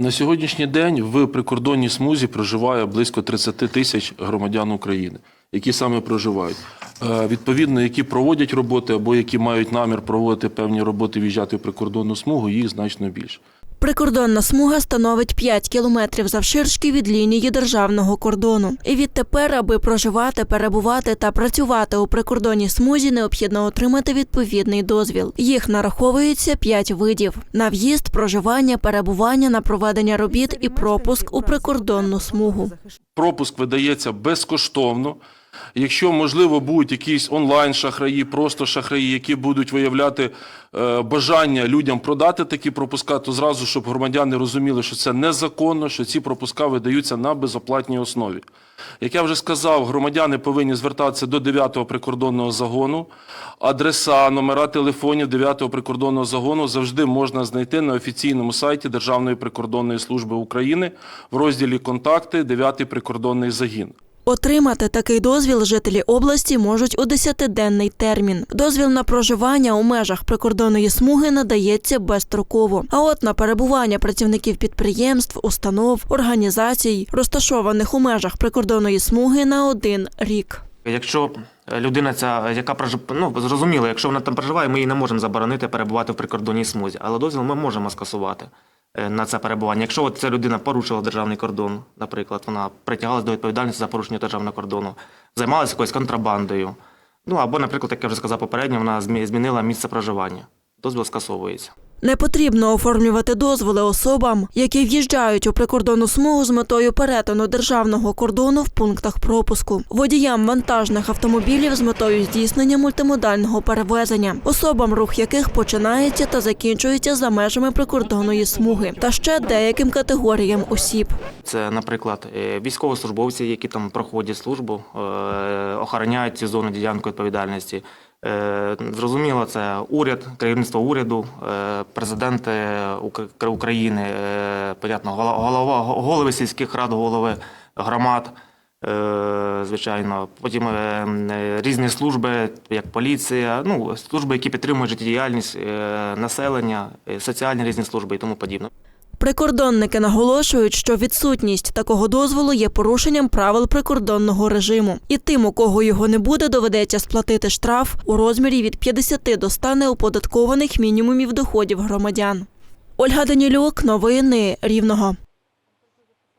На сьогоднішній день в прикордонній смузі проживає близько 30 тисяч громадян України, які саме проживають. Е, Відповідно, які проводять роботи або які мають намір проводити певні роботи, в'їжджати в прикордонну смугу, їх значно більше. Прикордонна смуга становить 5 кілометрів завширшки від лінії державного кордону. І відтепер, аби проживати, перебувати та працювати у прикордонній смузі, необхідно отримати відповідний дозвіл. Їх нараховується 5 видів: на в'їзд, проживання, перебування, на проведення робіт і пропуск у прикордонну смугу. Пропуск видається безкоштовно. Якщо, можливо, будуть якісь онлайн-шахраї, просто шахраї, які будуть виявляти е, бажання людям продати такі пропуска, то зразу, щоб громадяни розуміли, що це незаконно, що ці пропуска видаються на безоплатній основі. Як я вже сказав, громадяни повинні звертатися до 9-го прикордонного загону. Адреса, номера телефонів 9-го прикордонного загону завжди можна знайти на офіційному сайті Державної прикордонної служби України в розділі Контакти 9-й прикордонний загін. Отримати такий дозвіл жителі області можуть у 10-денний термін. Дозвіл на проживання у межах прикордонної смуги надається безстроково. А от на перебування працівників підприємств, установ, організацій, розташованих у межах прикордонної смуги на один рік. Якщо людина ця, яка ну зрозуміло, якщо вона там проживає, ми їй не можемо заборонити перебувати в прикордонній смузі, але дозвіл ми можемо скасувати е, на це перебування. Якщо от ця людина порушила державний кордон, наприклад, вона притягалась до відповідальності за порушення державного кордону, займалася якоюсь контрабандою. Ну або, наприклад, як я вже сказав попередньо, вона змінила місце проживання. Дозвіл скасовується. Не потрібно оформлювати дозволи особам, які в'їжджають у прикордонну смугу з метою перетину державного кордону в пунктах пропуску, водіям вантажних автомобілів з метою здійснення мультимодального перевезення, особам, рух яких починається та закінчується за межами прикордонної смуги, та ще деяким категоріям осіб. Це, наприклад, е, військовослужбовці, які там проходять службу, е, охороняють цю зону ділянку відповідальності. Е, Зрозуміло, це уряд, керівництво уряду, е, президент України, е, понятно, голова, голови сільських рад, голови громад. Звичайно, потім різні служби, як поліція, ну служби, які підтримують життєдіяльність населення, соціальні різні служби і тому подібне. Прикордонники наголошують, що відсутність такого дозволу є порушенням правил прикордонного режиму, і тим, у кого його не буде, доведеться сплатити штраф у розмірі від 50 до 100 неоподаткованих мінімумів доходів громадян. Ольга Данілюк, новини Рівного.